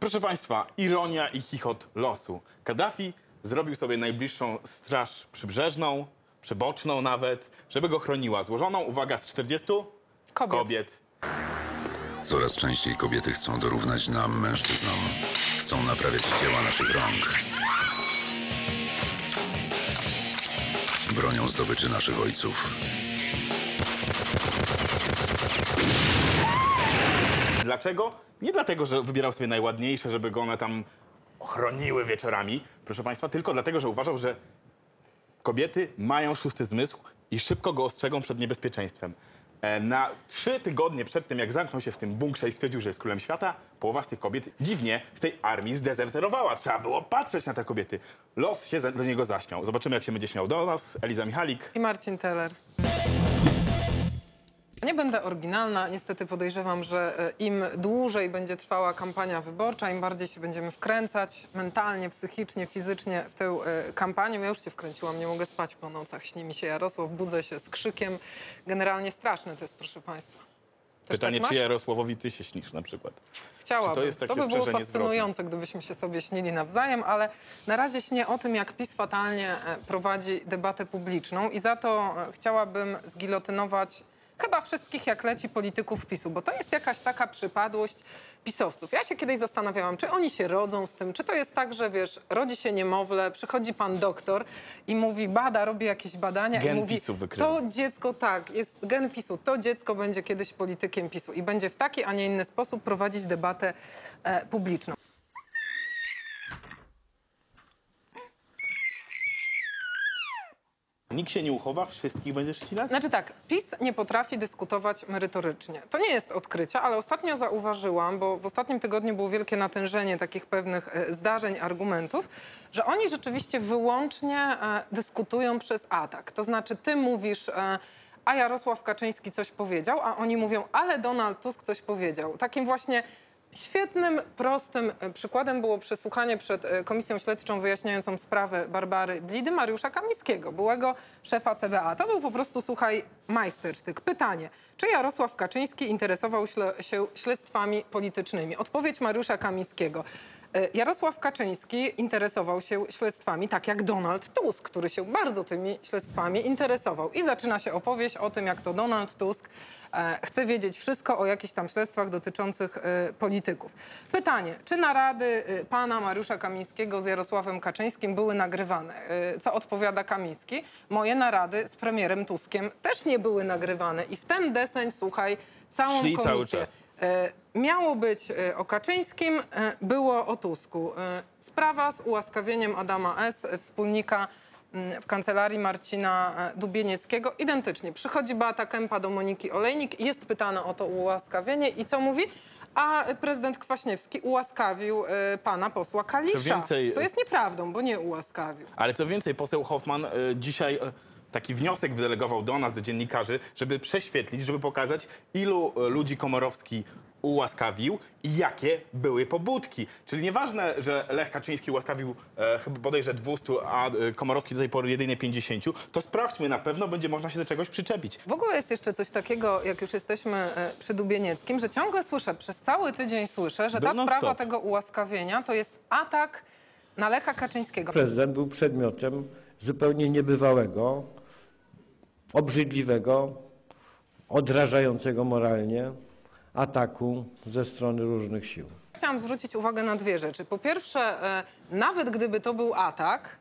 Proszę Państwa, ironia i chichot losu. Kaddafi zrobił sobie najbliższą straż przybrzeżną, przyboczną nawet, żeby go chroniła. Złożoną, uwaga, z 40 Kobiet. kobiet. Coraz częściej kobiety chcą dorównać nam, mężczyznom. Chcą naprawiać dzieła naszych rąk. Bronią zdobyczy naszych ojców. Dlaczego? Nie dlatego, że wybierał sobie najładniejsze, żeby go one tam chroniły wieczorami, proszę Państwa, tylko dlatego, że uważał, że kobiety mają szósty zmysł i szybko go ostrzegą przed niebezpieczeństwem. E, Na trzy tygodnie przed tym, jak zamknął się w tym bunkrze i stwierdził, że jest królem świata, połowa z tych kobiet dziwnie z tej armii zdezerterowała. Trzeba było patrzeć na te kobiety. Los się do niego zaśmiał. Zobaczymy, jak się będzie śmiał do nas. Eliza Michalik. I Marcin Teller. Nie będę oryginalna. Niestety podejrzewam, że e, im dłużej będzie trwała kampania wyborcza, im bardziej się będziemy wkręcać mentalnie, psychicznie, fizycznie w tę e, kampanię. Ja już się wkręciłam, nie mogę spać po nocach. Śni mi się Jarosław, budzę się z krzykiem. Generalnie straszne to jest, proszę Państwa. Też Pytanie, tak czy Jarosławowi ty się śnisz na przykład? Chciałabym. Czy to jest takie by było fascynujące, gdybyśmy się sobie śnili nawzajem, ale na razie śnię o tym, jak PiS fatalnie e, prowadzi debatę publiczną i za to chciałabym zgilotynować chyba wszystkich, jak leci polityków PiSu, bo to jest jakaś taka przypadłość pisowców. Ja się kiedyś zastanawiałam, czy oni się rodzą z tym, czy to jest tak, że wiesz, rodzi się niemowlę, przychodzi pan doktor i mówi, bada, robi jakieś badania Gen i mówi, PiSu wykrywa. to dziecko tak, jest gen PiSu, to dziecko będzie kiedyś politykiem PiSu i będzie w taki, a nie inny sposób prowadzić debatę e, publiczną. Nikt się nie uchowa, wszystkich będziesz ścinać? Znaczy tak, PiS nie potrafi dyskutować merytorycznie. To nie jest odkrycie, ale ostatnio zauważyłam, bo w ostatnim tygodniu było wielkie natężenie takich pewnych e, zdarzeń, argumentów, że oni rzeczywiście wyłącznie e, dyskutują przez atak. To znaczy ty mówisz... E, a Jarosław Kaczyński coś powiedział, a oni mówią, ale Donald Tusk coś powiedział. Takim właśnie Świetnym, prostym e, przykładem było przesłuchanie przed e, Komisją Śledczą wyjaśniającą sprawę Barbary Blidy Mariusza Kamińskiego, byłego szefa CBA. To był po prostu, słuchaj, majstersztyk. Pytanie, czy Jarosław Kaczyński interesował się śledztwami politycznymi? Odpowiedź Mariusza Kamińskiego. E, Jarosław Kaczyński interesował się śledztwami, tak jak Donald Tusk, który się bardzo tymi śledztwami interesował. I zaczyna się opowieść o tym, jak to Donald Tusk e, chce wiedzieć wszystko o jakichś tam śledztwach dotyczących e, polityków. Pytanie, czy narady pana Mariusza Kamińskiego z Jarosławem Kaczyńskim były nagrywane? Co odpowiada Kamiński? Moje narady z premierem Tuskiem też nie były nagrywane. I w ten deseń, słuchaj, całą Szli komisję. cały czas. Miało być e, o Kaczyńskim, e, było o Tusku. E, Sprawa z ułaskawieniem Adama S., wspólnika w kancelarii Marcina Dubienieckiego. Identycznie. Przychodzi Beata Kępa do Moniki Olejnik, jest pytana o to ułaskawienie i co mówi? A prezydent Kwaśniewski ułaskawił pana posła Kalisza, Co więcej- co jest nieprawdą, bo nie ułaskawił. Ale co więcej, poseł Hoffman dzisiaj taki wniosek wydelegował do nas, do dziennikarzy, żeby prześwietlić, żeby pokazać, ilu ludzi Komorowski ułaskawił i jakie były pobudki. Czyli nieważne, że Lech Kaczyński ułaskawił e, chyba bodajże 200, a e, Komorowski do tej pory jedynie 50, to sprawdźmy, na pewno będzie można się do czegoś przyczepić. W ogóle jest jeszcze coś takiego, jak już jesteśmy e, przy Dubienieckim, że ciągle słyszę, przez cały tydzień słyszę, że Był ta sprawa tego ułaskawienia to jest atak na Lecha Kaczyńskiego. Prezydent był przedmiotem zupełnie niebywałego, obrzydliwego, odrażającego moralnie ataku ze strony różnych sił. Chciałam zwrócić uwagę na dwie rzeczy. Po pierwsze, e, nawet gdyby to był atak,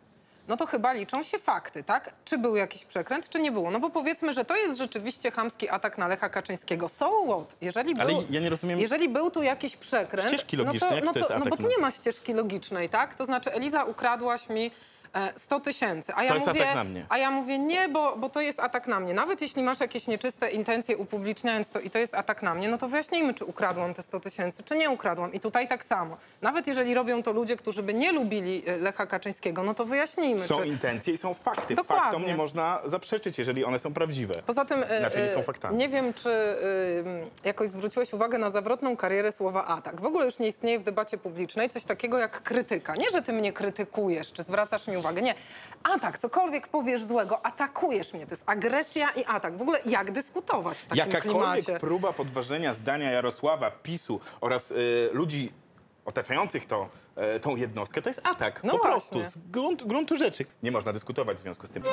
no to chyba liczą się fakty, tak? Czy był jakiś przekręt, czy nie było? No bo powiedzmy, że to jest rzeczywiście chamski atak na Lecha Kaczyńskiego. So what? Jeżeli był, Ale ja nie rozumiem- Jeżeli był tu jakiś przekręt... Ścieżki no logicznej, to, jak no to jest to, no bo atak tu nie ma ścieżki logicznej, tak? To znaczy, Eliza, ukradłaś mi 100 tysięcy. A ja To jest mówię, atak na mnie. A ja mówię nie, bo, bo to jest atak na mnie. Nawet jeśli masz jakieś nieczyste intencje upubliczniając to i to jest atak na mnie, no to wyjaśnijmy, czy ukradłam te 100 tysięcy, czy nie ukradłam. I tutaj tak samo. Nawet jeżeli robią to ludzie, którzy by nie lubili e, Lecha Kaczyńskiego, no to wyjaśnijmy, Są czy... intencje i są fakty. Dokładnie. Faktom nie można zaprzeczyć, jeżeli one są prawdziwe. Poza tym, e, Inaczej nie są e, faktami. nie wiem, czy e, jakoś zwróciłeś uwagę na zawrotną karierę słowa atak. W ogóle już nie istnieje w debacie publicznej coś takiego jak krytyka. Nie, że ty mnie krytykujesz, czy zwracasz mi uwagę. Nie. Atak, cokolwiek powiesz złego, atakujesz mnie. To jest agresja i atak. W ogóle jak dyskutować w takim Jakakolwiek klimacie? próba podważenia zdania Jarosława, PiSu oraz y, ludzi otaczających to, y, tą jednostkę, to jest atak. No po właśnie. prostu, z grunt, gruntu rzeczy. Nie można dyskutować w związku z tym.